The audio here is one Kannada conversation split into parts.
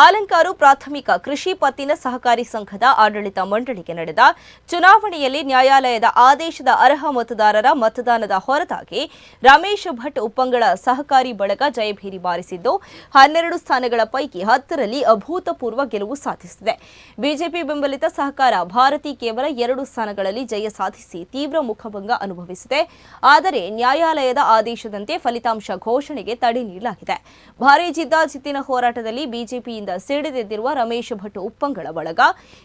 ಆಲಂಕಾರು ಪ್ರಾಥಮಿಕ ಕೃಷಿ ಪತ್ತಿನ ಸಹಕಾರಿ ಸಂಘದ ಆಡಳಿತ ಮಂಡಳಿಗೆ ನಡೆದ ಚುನಾವಣೆಯಲ್ಲಿ ನ್ಯಾಯಾಲಯದ ಆದೇಶದ ಅರ್ಹ ಮತದಾರರ ಮತದಾನದ ಹೊರತಾಗಿ ರಮೇಶ್ ಭಟ್ ಉಪ್ಪಂಗಳ ಸಹಕಾರಿ ಬಳಗ ಜಯಭೇರಿ ಬಾರಿಸಿದ್ದು, ಹನ್ನೆರಡು ಸ್ಥಾನಗಳ ಪೈಕಿ ಹತ್ತರಲ್ಲಿ ಅಭೂತಪೂರ್ವ ಗೆಲುವು ಸಾಧಿಸಿದೆ. ಬಿಜೆಪಿ ಬೆಂಬಲಿತ ಸಹಕಾರ ಭಾರತಿ ಕೇವಲ ಎರಡು ಸ್ಥಾನಗಳಲ್ಲಿ ಜಯ ಸಾಧಿಸಿ ತೀವ್ರ ಮುಖಭಂಗ ಅನುಭವಿಸಿದೆ. ಆದರೆ ನ್ಯಾಯಾಲಯದ ಆದೇಶದಂತೆ ಫಲಿತಾಂಶ ಘೋಷಣೆಗೆ ತಡೆ ನೀಡಲಾಗಿದೆ. ಭಾರೀ ಜಿದ್ದಾಜಿದ್ದಿನ ಹೋರಾಟದಲ್ಲಿ ಬಿಜೆಪಿಯಿಂದ ಸಿಡಿದೆದ್ದಿರುವ ರಮೇಶ್ ಭಟ್ ಉಪ್ಪಂಗಳ ಬಳಗ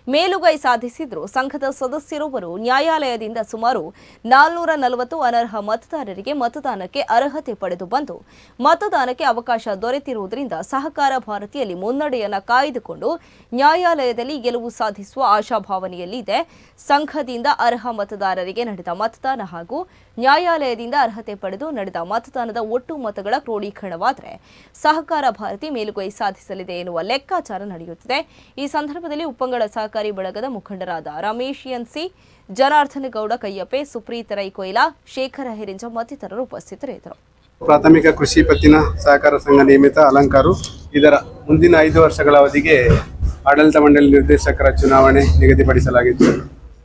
ಮೇಲುಗೈ ಸಾಧಿಸಿದ್ರು. ಸಂಘದ ಸದಸ್ಯರೊಬ್ಬರು ನ್ಯಾಯಾಲಯದಿಂದ ಸುಮಾರು ನಾಲ್ನೂರ ನಲವತ್ತು ಅನರ್ಹ ಮತದಾರರಿಗೆ ಮತದಾನಕ್ಕೆ ಅರ್ಹತೆ ಪಡೆದು ಬಂದು ಮತದಾನಕ್ಕೆ ಅವಕಾಶ ದೊರೆತಿರುವುದರಿಂದ ಸಹಕಾರ ಭಾರತಿಯಲ್ಲಿ ಮುನ್ನಡೆಯನ್ನ ಕಾಯ್ದುಕೊಂಡು ನ್ಯಾಯಾಲಯದಲ್ಲಿ ಗೆಲುವು ಸಾಧಿಸುವ ಆಶಾಭಾವನೆಯಲ್ಲಿದೆ ಸಂಘದಿಂದ ಅರ್ಹ ಮತದಾರರಿಗೆ ನಡೆದ ಮತದಾನ ಹಾಗೂ ನ್ಯಾಯಾಲಯದಿಂದ ಅರ್ಹತೆ ಪಡೆದು ನಡೆದ ಮತದಾನದ ಒಟ್ಟು ಮತಗಳ ಕ್ರೋಢೀಕರಣವಾದರೆ ಸಹಕಾರ ಭಾರತಿ ಮೇಲುಗೈ ಸಾಧಿಸಲಿದೆ ಎನ್ನುವ ಲೆಕ್ಕಾಚಾರ ನಡೆಯುತ್ತಿದೆ. ಈ ಸಂದರ್ಭದಲ್ಲಿ ಉಪ್ಪಂಗಳ ಸಹಕಾರಿ ಬಳಗದ ಮುಖಂಡರಾದ ರಮೇಶ್ ಎನ್ಸಿ, ಜನಾರ್ದನ ಗೌಡ ಕಯ್ಯಪ್ಪೆ ಸುಪ್ರೀತ್ ರೈ ಕೊಯ್ಲಾ, ಶೇಖರ ಹಿರಿಂಜ ಮತ್ತಿತರರು ಉಪಸ್ಥಿತರಿದ್ದರು. ಪ್ರಾಥಮಿಕ ಕೃಷಿ ಪತ್ತಿನ ಸಹಕಾರ ಸಂಘ ನಿಯಮಿತ ಅಲಂಕಾರು ಇದರ ಮುಂದಿನ ಐದು ವರ್ಷಗಳ ಅವಧಿಗೆ ಆಡಳಿತ ಮಂಡಳಿ ನಿರ್ದೇಶಕರ ಚುನಾವಣೆ ನಿಗದಿಪಡಿಸಲಾಗಿತ್ತು.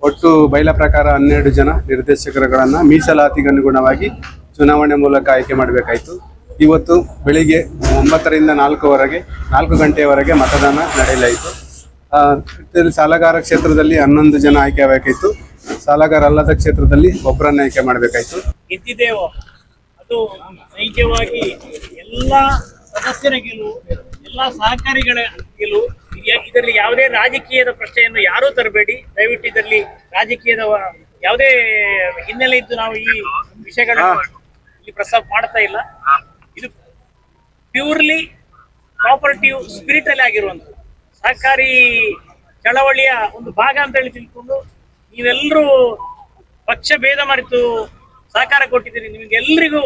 ಒಟ್ಟು ಬೈಲ ಪ್ರಕಾರ ಹನ್ನೆರಡು ಜನ ನಿರ್ದೇಶಕರುಗಳನ್ನು ಮೀಸಲಾತಿಗನುಗುಣವಾಗಿ ಚುನಾವಣೆ ಮೂಲಕ ಆಯ್ಕೆ ಮಾಡಬೇಕಾಯಿತು. ಇವತ್ತು ಬೆಳಿಗ್ಗೆ ಒಂಬತ್ತರಿಂದ ನಾಲ್ಕುವರೆಗೆ ನಾಲ್ಕು ಗಂಟೆಯವರೆಗೆ ಮತದಾನ ನಡೆಯಲಾಯಿತು. ಸಾಲಗಾರ ಕ್ಷೇತ್ರದಲ್ಲಿ ಹನ್ನೊಂದು ಜನ ಆಯ್ಕೆ ಆಗಬೇಕಾಯಿತು ಸಾಲಗಾರ ಅಲ್ಲದ ಕ್ಷೇತ್ರದಲ್ಲಿ ಒಬ್ಬರನ್ನ ಆಯ್ಕೆ ಮಾಡಬೇಕಾಯಿತು. ಗೆದ್ದಿದ್ದೇವೋ? ಅದು ನೈಜವಾಗಿ ಎಲ್ಲ ಸದಸ್ಯರ ಗೆಲುವು ಎಲ್ಲ ಸಹಕಾರಿಗಳ ಗೆಲುವು ಇದರಲ್ಲಿ ಯಾವುದೇ ರಾಜಕೀಯದ ಪ್ರಶ್ನೆಯನ್ನು ಯಾರೂ ತರಬೇಡಿ. ದಯವಿಟ್ಟು ಇದರಲ್ಲಿ ರಾಜಕೀಯದ ಯಾವುದೇ ಹಿನ್ನೆಲೆ ಇದ್ದು ನಾವು ಈ ವಿಷಯಗಳನ್ನು ಇಲ್ಲಿ ಪ್ರಸ್ತಾಪ ಮಾಡ್ತಾ ಇಲ್ಲ. ಇದು ಪ್ಯೂರ್ಲಿ ಕಾಪರೇಟಿವ್ ಸ್ಪಿರಿಟ್ ಅಲ್ಲಿ ಆಗಿರುವಂಥದ್ದು. ಸಹಕಾರಿ ಚಳವಳಿಯ ಒಂದು ಭಾಗ ಅಂತ ಹೇಳಿ ತಿಳ್ಕೊಂಡು ನೀವೆಲ್ಲರೂ ಪಕ್ಷ ಭೇದ ಮರೆತು ಸಹಕಾರ ಕೊಟ್ಟಿದ್ದೀರಿ. ನಿಮಗೆಲ್ಲರಿಗೂ